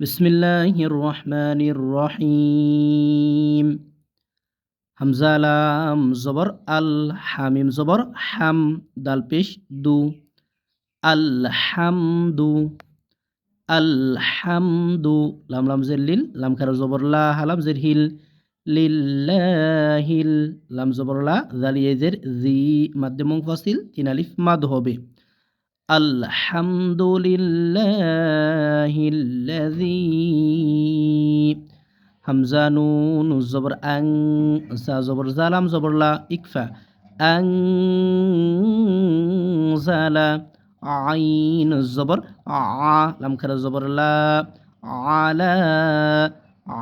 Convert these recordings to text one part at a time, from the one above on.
বিসমিল্লাহির রহমানির রহিম হামজা লাম জবর, আল হামিম জবর, হাম দাল পেশ, দু। আল হামদু আল হামদু, লাম লাম জের লিল, লাম খারা জবর লা হালাম জের হিল। লিল্লাহিল, লাম জবর লা জালিয়ে জের জি মাধ্যম মুংফাসিল তিন আলিফ মাদ হবে। আলহামদুলিল্লাহিল্লাযী হামজা নুন জবর আং জা জবর জালাম জবর লা ইকফা আং জালা আইন জবর আ লাম খারা জবর লা আলা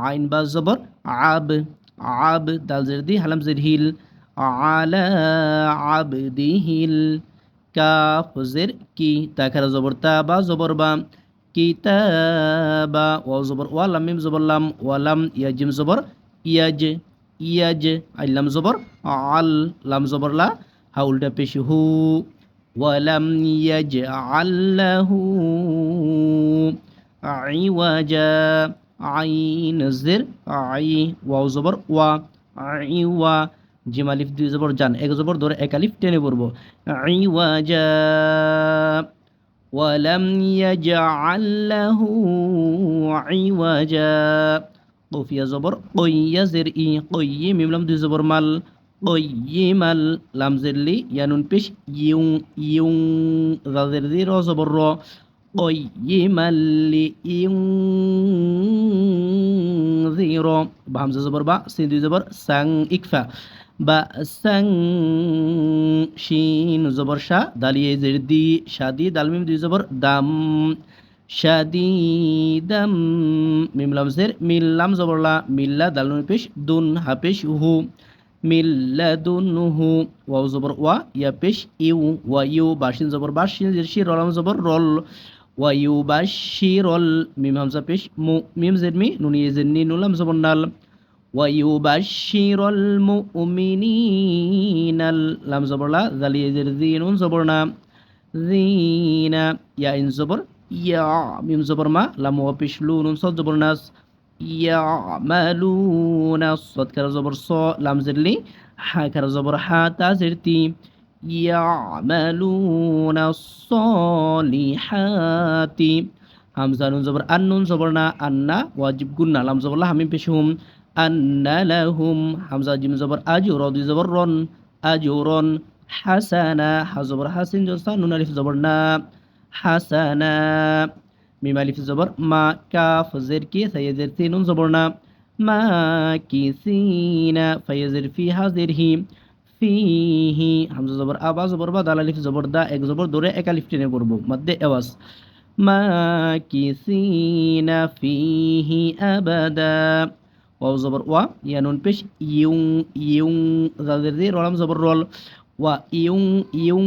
আইন বা জবর আব আব দাল জের দি হালাম জের হিল আলা আবদিহিল কাফ জের কি তা খারা জবর তা বা জবর বা কিতাবা ওয়াও জবর ওয়ালাম মিম জবর লাম ওয়ালাম ইয়াজিম ইয়াজ ইয়াজ আইলাম জবর আল লাম জবর লা হা উল্টা পেশ হু আল্লাহু আইওয়াজা আইন জের আই ওয়াও জবর ওয়া আইওয়া জিম আলিফ দুই জবর জান এক জবর ধরে এক আলিফ টেনে পড়ব আইওয়াজা ওয়ালাম ইয়াজআল লাহু আইওয়াজা কফিয়া জবর কইয়া জের ই কইয়ে মিমলাম দুই জবর মাল কইয়িমাল লাম জেরলি ইয়ানুন পেশ ইউং ইউং রাজের দি র জবর র কইয়িমাল্লি ইউং জির বাহামজা জবর বা সিন দুই জবর সাং ইকফা বা সাং শিন জবর শাহ দালিয়ে জের দি শাদি দালমিম দুই জবর দাম শাদি দাম মিমলাম জের মিল্লাম জবরলা মিল্লা দালমিম পেশ দুন হাপেশ হু মিল্লাদুনহু ওয়াও জবর ওয়া ইয়া পেশ ইউ ওয়া ইউ বাসিন জবর বাসিন জের শি রলাম জবর রল ওয়াইউবাশিরল মিম হামজা পেশ মু মিম জেড মি নুনি জেড নি নুলাম জবন্নাল ওয়াইউবাশিরল মুমিনিনাল লাম জবরলা জালি জেড জি নুন জবরনা জিনা ইয়া ইন জবর ইয়া মিম জবর মা লাম ওয়া পেশ লু নুন সদ জবর নাস ইয়ামালুনা সদ কারা জবর স লাম জেড হা কারা জবর হা ইয়ামালুনা সলিহাতি হামজা নুন জবর আন নুন জবর আন্না ওয়াজিব গুন্না লাম জবর আন্না লাহুম, হামজা জিম জবর আজু রদি জবর রন আজু রন হাসানা হা নুন আলিফ জবর না, হাসানা মা, কাফ, জের, কি সাইয়েজের নুন জবর মা কিসিনা ফাইয়েজের ফি হাজির ফিহি। হামজা জবর, আবা জবর বা দাল আলিফ জবর দা, এক জবর দৌড়ে এক আলিফ টেনে পড়ব। মধ্যে আওয়াজ মা কি সিনা ফিহি আবাদা। ওয়াও জবর, ওয়া, ইয়ানুন পেশ, ইউং ইউং যাদের দিয়ে রলাম জবর রল। ওয়া, ইউং ইউং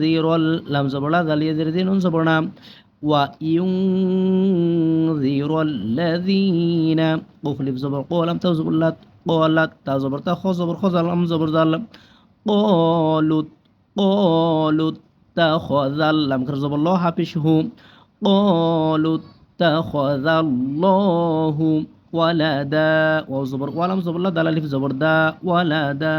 জিরল লাম জবরলা জালিয়ে দের দিয়ে নুন জবর নাম ওয়া, ইউং জিরল লাযিনা। কফলিফ জবর কলাম তাও জবর قالت تا زبر تا خو زبر خو زلم زبر زلم قالت قالت اتخذ لم كرزب الله بشهم قالوا اتخذ الله ولدا وزبر ولم زبر الله دلالي في زبر دا ولدا